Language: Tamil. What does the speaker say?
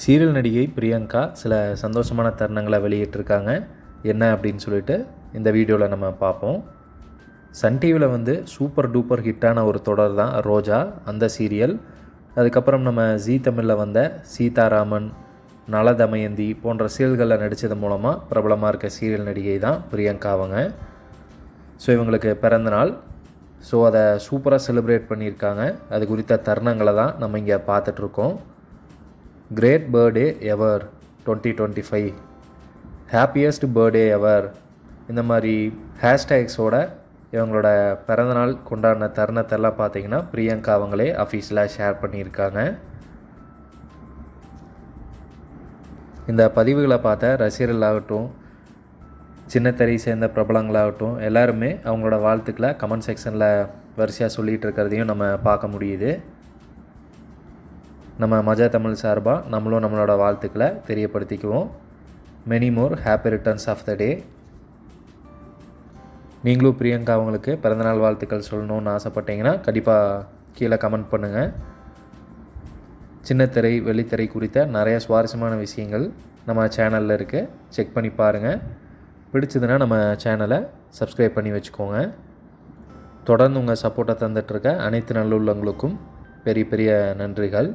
சீரியல் நடிகை பிரியங்கா சில சந்தோஷமான தருணங்களை வெளியிட்டிருக்காங்க. என்ன அப்படின்னு சொல்லிட்டு இந்த வீடியோவில் நம்ம பார்ப்போம். சன் டிவியில் வந்து சூப்பர் டூப்பர் ஹிட்டான ஒரு தொடர் தான் ரோஜா அந்த சீரியல். அதுக்கப்புறம் நம்ம ஜீ தமிழில் வந்த சீதாராமன் நலதமயந்தி போன்ற சீரியல்களில் நடித்தது மூலமாக பிரபலமாக இருக்க சீரியல் நடிகை தான் பிரியங்கா அவங்க. ஸோ இவங்களுக்கு பிறந்தநாள் ஸோ அதை சூப்பராக செலிப்ரேட் பண்ணியிருக்காங்க. அது குறித்த தருணங்களை தான் நம்ம இங்கே பார்த்துட்ருக்கோம் great birthday ever twenty twenty five happiest birthday ever இந்த மாதிரி ஹேஷ்டேக்ஸோட இவங்களோட பிறந்தநாள் கொண்டாடின தருணத்தெல்லாம் பார்த்தீங்கன்னா பிரியங்கா அவங்களே அஃபீஷியலாக ஷேர் பண்ணியிருக்காங்க. இந்த பதிவுகளை பார்த்த ரசிகர்களாகட்டும் சின்னத்தறி சேர்ந்த பிரபலங்களாகட்டும் எல்லாருமே அவங்களோட வாழ்த்துக்களை கமெண்ட் செக்ஷனில் வரிசையாக சொல்லிகிட்டு இருக்கிறதையும் நம்ம பார்க்க முடியுது. நம்ம மஜா தமிழ் சார்பாக நம்மளும் நம்மளோட வாழ்த்துக்களை தெரியப்படுத்திக்குவோம். Many more happy returns of the day நீங்களும் பிரியங்கா அவங்களுக்கு பிறந்தநாள் வாழ்த்துக்கள் சொல்லணும்னு ஆசைப்பட்டீங்கன்னா கண்டிப்பாக கீழே கமெண்ட் பண்ணுங்கள் சின்னத்திரை வெள்ளித்திரை குறித்த நிறைய சுவாரஸ்யமான விஷயங்கள் நம்ம சேனலில் இருக்குது செக் பண்ணி பாருங்கள் பிடிச்சதுன்னா நம்ம சேனலை சப்ஸ்கிரைப் பண்ணி வச்சுக்கோங்க. தொடர்ந்து உங்கள் சப்போர்ட்டை தந்துட்டுருக்க அனைத்து நல்லுள்ளங்களுக்கும் பெரிய பெரிய நன்றிகள்.